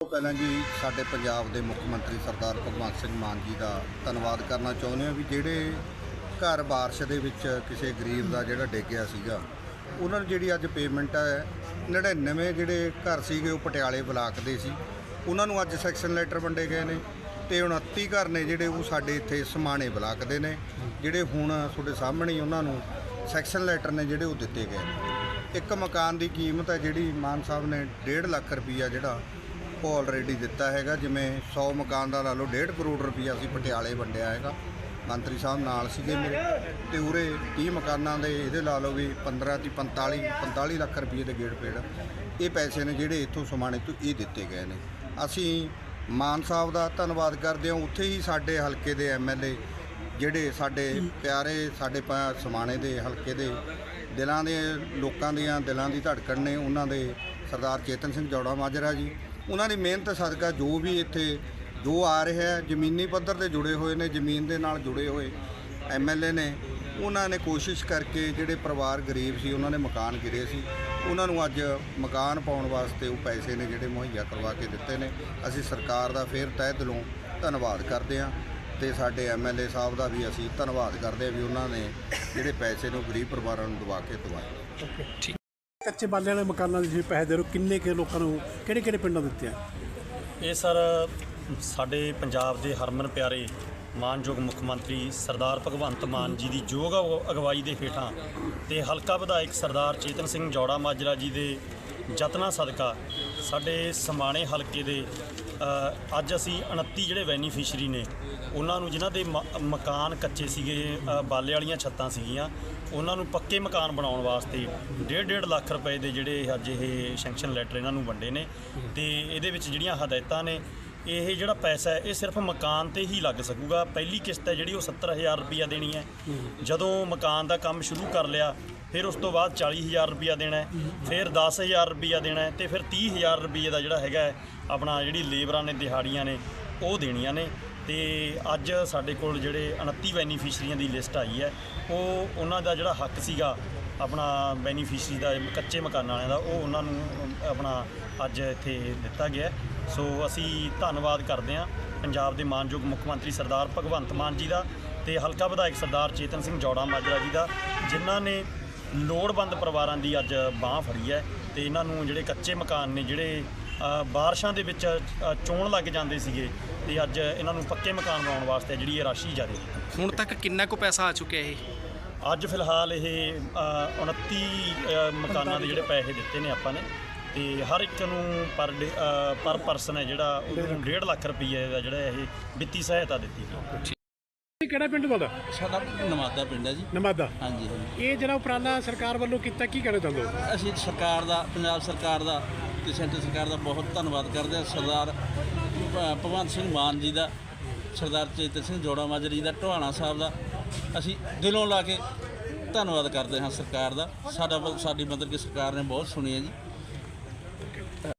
ਤੋਂ ਪਹਿਲਾਂ ਜੀ ਸਾਡੇ ਪੰਜਾਬ ਦੇ ਮੁੱਖ ਮੰਤਰੀ ਸਰਦਾਰ ਭਗਵੰਤ ਸਿੰਘ ਮਾਨ ਜੀ ਦਾ ਧੰਨਵਾਦ ਕਰਨਾ ਚਾਹੁੰਦੇ ਹਾਂ ਵੀ ਜਿਹੜੇ ਘਰ ਬਾਰਿਸ਼ ਦੇ ਵਿੱਚ ਕਿਸੇ ਗਰੀਬ ਦਾ ਜਿਹੜਾ ਡਿੱਗਿਆ ਸੀਗਾ, ਉਹਨਾਂ ਨੂੰ ਜਿਹੜੀ ਅੱਜ ਪੇਮੈਂਟ ਹੈ 99 ਜਿਹੜੇ ਘਰ ਸੀਗੇ ਉਹ ਪਟਿਆਲੇ ਬਲਾਕ ਦੇ ਸੀ। ਉਹਨਾਂ ਨੂੰ ਅੱਜ ਸੈਕਸ਼ਨ ਲੈਟਰ ਵੰਡੇ ਗਏ ਨੇ ਤੇ 29 ਘਰ ਨੇ ਜਿਹੜੇ ਉਹ ਸਾਡੇ ਇੱਥੇ ਸਮਾਣੇ ਬਲਾਕ ਦੇ ਨੇ, ਜਿਹੜੇ ਹੁਣ ਤੁਹਾਡੇ ਸਾਹਮਣੇ ਹੀ ਉਹਨਾਂ ਨੂੰ ਸੈਕਸ਼ਨ ਲੈਟਰ ਨੇ ਜਿਹੜੇ ਉਹ ਦਿੱਤੇ ਗਏ ਨੇ। ਇੱਕ ਮਕਾਨ ਦੀ ਕੀਮਤ ਹੈ ਜਿਹੜੀ ਮਾਨ ਸਾਹਿਬ ਨੇ 1.5 ਲੱਖ ਰੁਪਈਆ ਜਿਹੜਾ ਉਹ ਆਲਰੇਡੀ ਦਿੱਤਾ ਹੈਗਾ, ਜਿਵੇਂ 100 ਮਕਾਨ ਦਾ ਲਾ ਲਓ 1.5 ਕਰੋੜ ਰੁਪਈਆ ਅਸੀਂ ਪਟਿਆਲੇ ਵੰਡਿਆ ਹੈਗਾ। ਮੰਤਰੀ ਸਾਹਿਬ ਨਾਲ ਸੀਗੇ ਮੇਰੇ, ਤੇ ਉਰੇ 30 ਮਕਾਨਾਂ ਦੇ ਇਹਦੇ ਲਾ ਲਓ ਵੀ 15 ਦੀ 45 45 ਲੱਖ ਰੁਪਏ ਦੇ ਗੇੜ ਪੇੜ। ਇਹ ਪੈਸੇ ਨੇ ਜਿਹੜੇ ਇੱਥੋਂ ਸਮਾਣੇ ਤੋਂ ਇਹ ਦਿੱਤੇ ਗਏ ਨੇ। ਅਸੀਂ ਮਾਨ ਸਾਹਿਬ ਦਾ ਧੰਨਵਾਦ ਕਰਦੇ ਹਾਂ। ਉੱਥੇ ਹੀ ਸਾਡੇ ਹਲਕੇ ਦੇ ਐਮਐਲਏ ਜਿਹੜੇ ਸਾਡੇ ਪਿਆਰੇ, ਸਾਡੇ ਪ- ਸਮਾਣੇ ਦੇ ਹਲਕੇ ਦੇ ਦਿਲਾਂ ਦੇ, ਲੋਕਾਂ ਦੀਆਂ ਦਿਲਾਂ ਦੀ ਧੜਕਣ ਨੇ। ਉਹਨਾਂ ਦੇ ਸਰਦਾਰ ਚੇਤਨ ਸਿੰਘ ਜੌੜਾ ਮਾਜਰਾ ਜੀ ਉਹਨਾਂ ਦੀ ਮਿਹਨਤ ਸਦਕਾ ਜੋ ਵੀ ਇੱਥੇ ਜੋ ਆ ਰਿਹਾ ਜ਼ਮੀਨੀ ਪੱਧਰ ਤੇ ਜੁੜੇ ਹੋਏ ਨੇ, ਜ਼ਮੀਨ ਦੇ ਨਾਲ ਜੁੜੇ ਹੋਏ ਐਮਐਲਏ ਨੇ, ਉਹਨਾਂ ਨੇ ਕੋਸ਼ਿਸ਼ ਕਰਕੇ ਜਿਹੜੇ ਪਰਿਵਾਰ ਗਰੀਬ ਸੀ, ਉਹਨਾਂ ਨੇ ਮਕਾਨ ਗਿਰੇ ਸੀ। ਉਹਨਾਂ ਨੂੰ ਅੱਜ ਮਕਾਨ ਪਾਉਣ ਵਾਸਤੇ ਉਹ ਪੈਸੇ ਨੇ ਜਿਹੜੇ ਮੁਹੱਈਆ ਕਰਵਾ ਕੇ ਦਿੱਤੇ ਨੇ। ਅਸੀਂ ਸਰਕਾਰ ਦਾ ਫੇਰ ਤਹਿ ਦਿਲੋਂ ਧੰਨਵਾਦ ਕਰਦੇ ਹਾਂ ਤੇ ਸਾਡੇ ਐਮਐਲਏ ਸਾਹਿਬ ਦਾ ਵੀ ਅਸੀਂ ਧੰਨਵਾਦ ਕਰਦੇ ਹਾਂ ਵੀ ਉਹਨਾਂ ਨੇ ਜਿਹੜੇ ਪੈਸੇ ਨੂੰ ਗਰੀਬ ਪਰਿਵਾਰਾਂ ਨੂੰ ਦਵਾ ਕੇ ਦਵਾਏ। ਕੱਚੇ ਬਾਲੇ ਵਾਲੇ ਮਕਾਨਾਂ ਦੇ ਤੁਸੀਂ ਪੈਸੇ ਦੇ ਰਹੇ ਹੋ, ਕਿੰਨੇ ਕਿ ਲੋਕਾਂ ਨੂੰ, ਕਿਹੜੇ ਕਿਹੜੇ ਪਿੰਡਾਂ ਦਿੱਤੇ ਆ? ਇਹ ਸਰ, ਸਾਡੇ ਪੰਜਾਬ ਦੇ ਹਰਮਨ ਪਿਆਰੇ, ਮਾਨਯੋਗ ਮੁੱਖ ਮੰਤਰੀ ਸਰਦਾਰ ਭਗਵੰਤ ਮਾਨ ਜੀ ਦੀ ਯੋਗ ਅਗਵਾਈ ਦੇ ਹੇਠਾਂ ਤੇ ਹਲਕਾ ਵਿਧਾਇਕ ਸਰਦਾਰ ਚੇਤਨ ਸਿੰਘ ਜੋੜਾ ਮਾਜਰਾ ਜੀ ਦੇ ਯਤਨਾਂ ਸਦਕਾ ਸਾਡੇ ਸਮਾਣੇ ਹਲਕੇ ਦੇ ਅੱਜ ਅਸੀਂ 29 ਜਿਹੜੇ ਬੈਨੀਫੀਸ਼ਰੀ ਨੇ, ਉਹਨਾਂ ਨੂੰ ਜਿਨ੍ਹਾਂ ਦੇ ਮ- ਮਕਾਨ ਕੱਚੇ ਸੀਗੇ ਬਾਲੇ ਵਾਲੀਆਂ ਛੱਤਾਂ ਸੀਗੀਆਂ, ਉਹਨਾਂ ਨੂੰ ਪੱਕੇ ਮਕਾਨ ਬਣਾਉਣ ਵਾਸਤੇ 1.5 ਲੱਖ ਰੁਪਏ ਦੇ ਜਿਹੜੇ ਅੱਜ ਇਹ ਸੈਂਕਸ਼ਨ ਲੈਟਰ ਇਹਨਾਂ ਨੂੰ ਵੰਡੇ ਨੇ। ਤੇ ਇਹਦੇ ਵਿੱਚ ਜਿਹੜੀਆਂ ਹਦਾਇਤਾਂ ਨੇ, ਇਹ ਜਿਹੜਾ ਪੈਸਾ ਹੈ, ਇਹ ਸਿਰਫ ਮਕਾਨ ਤੇ ਹੀ ਲੱਗ ਸਕੂਗਾ। ਪਹਿਲੀ ਕਿਸ਼ਤ ਹੈ ਜਿਹੜੀ ਉਹ 70000 ਰੁਪਇਆ ਦੇਣੀ ਹੈ। ਜਦੋਂ ਮਕਾਨ ਦਾ ਕੰਮ ਸ਼ੁਰੂ ਕਰ ਲਿਆ ਫਿਰ ਉਸ ਤੋਂ ਬਾਅਦ 40000 ਰੁਪਇਆ ਦੇਣਾ ਹੈ, ਫਿਰ 10000 ਰੁਪਇਆ ਦੇਣਾ ਹੈ ਤੇ ਫਿਰ 30000 ਰੁਪਏ ਦਾ ਜਿਹੜਾ ਹੈਗਾ ਆਪਣਾ ਜਿਹੜੀ ਲੇਬਰਾਂ ਨੇ, ਦਿਹਾੜੀਆਂ ਨੇ, ਉਹ ਦੇਣੀਆਂ ਨੇ। ਤੇ ਅੱਜ ਸਾਡੇ ਕੋਲ ਜਿਹੜੇ 29 ਬੈਨੀਫੀਸ਼ਰੀਆਂ ਦੀ ਲਿਸਟ ਆਈ ਹੈ, ਉਹ ਉਹਨਾਂ ਦਾ ਜਿਹੜਾ ਹੱਕ ਸੀਗਾ, ਆਪਣਾ ਬੈਨੀਫੀਸ਼ਰੀ ਦਾ ਕੱਚੇ ਮਕਾਨਾਂ ਵਾਲਿਆਂ ਦਾ, ਉਹ ਉਹਨਾਂ ਨੂੰ ਆਪਣਾ ਅੱਜ ਇੱਥੇ ਦਿੱਤਾ ਗਿਆ ਸੋ ਅਸੀਂ ਧੰਨਵਾਦ ਕਰਦੇ ਹਾਂ ਪੰਜਾਬ ਦੇ ਮਾਨਯੋਗ ਮੁੱਖ ਮੰਤਰੀ ਸਰਦਾਰ ਭਗਵੰਤ ਮਾਨ ਜੀ ਦਾ ਤੇ ਹਲਕਾ ਵਿਧਾਇਕ ਸਰਦਾਰ ਚੇਤਨ ਸਿੰਘ ਜੌੜਾ ਮਾਜਰਾ ਜੀ ਦਾ, ਜਿਨ੍ਹਾਂ ਨੇ ਲੋੜਵੰਦ ਪਰਿਵਾਰਾਂ ਦੀ ਅੱਜ ਬਾਹ ਫੜੀ ਹੈ ਤੇ ਇਹਨਾਂ ਨੂੰ ਜਿਹੜੇ ਕੱਚੇ ਮਕਾਨ ਨੇ ਜਿਹੜੇ ਬਾਰਿਸ਼ਾਂ ਦੇ ਵਿੱਚ ਚੋਣ ਲੱਗ ਜਾਂਦੇ ਸੀਗੇ ਤੇ ਅੱਜ ਇਹਨਾਂ ਨੂੰ ਪੱਕੇ ਮਕਾਨ ਬਣਾਉਣ ਵਾਸਤੇ ਜਿਹੜੀ ਇਹ ਰਾਸ਼ੀ ਜਾਰੀ ਹੁਣ ਤੱਕ ਕਿੰਨਾ ਕੁ ਪੈਸਾ ਆ ਚੁੱਕਿਆ ਇਹ? ਅੱਜ ਫਿਲਹਾਲ ਇਹ ਅ, 29 ਅ, ਮਕਾਨਾਂ ਦੇ ਜਿਹੜੇ ਪੈਸੇ ਦਿੱਤੇ ਨੇ ਆਪਾਂ ਨੇ ਤੇ ਹਰ ਇੱਕ ਨੂੰ ਪਰ ਪਰ ਪਰਸਨ ਹੈ ਜਿਹੜਾ ਉਹਨੂੰ 1.5 ਲੱਖ ਰੁਪਏ ਦਾ ਜਿਹੜਾ ਇਹ ਵਿੱਤੀ ਸਹਾਇਤਾ ਦਿੱਤੀ। ਇਹ ਕਿਹੜਾ ਪਿੰਡ ਤੁਹਾਡਾ ਸਾਡਾ ਨਮਾਦਾ ਪਿੰਡ ਹੈ ਜੀ। ਨਮਾਦਾ। ਹਾਂਜੀ ਹਾਂਜੀ। ਇਹ ਜਿਹੜਾ ਉਪਰਾਲਾ ਸਰਕਾਰ ਵੱਲੋਂ ਕੀਤਾ ਕੀ ਕਹਿਣਾ ਚਾਹੁੰਦੇ ਹੋ? ਅਸੀਂ ਸਰਕਾਰ ਦਾ ਪੰਜਾਬ ਸਰਕਾਰ ਦਾ ਤੇ ਸੈਂਟਰ ਸਰਕਾਰ ਦਾ ਬਹੁਤ ਧੰਨਵਾਦ ਕਰਦੇ ਹਾਂ। ਸਰਦਾਰ ਭ- ਭਗਵੰਤ ਸਿੰਘ ਮਾਨ ਜੀ ਦਾ ਸਰਦਾਰ ਚੇਤਨ ਸਿੰਘ ਜੋੜਾ ਮਾਜਰੀ ਜੀ ਦਾ ਢਵਾਣਾ ਸਾਹਿਬ ਦਾ। ਅਸੀਂ ਦਿਲੋਂ ਲਾ ਕੇ ਧੰਨਵਾਦ ਕਰਦੇ ਹਾਂ ਸਰਕਾਰ ਦਾ। ਸਾਡਾ ਸਾਡੀ ਮਦਦ ਕਿ ਸਰਕਾਰ ਨੇ ਬਹੁਤ ਸੁਣੀ ਹੈ ਜੀ।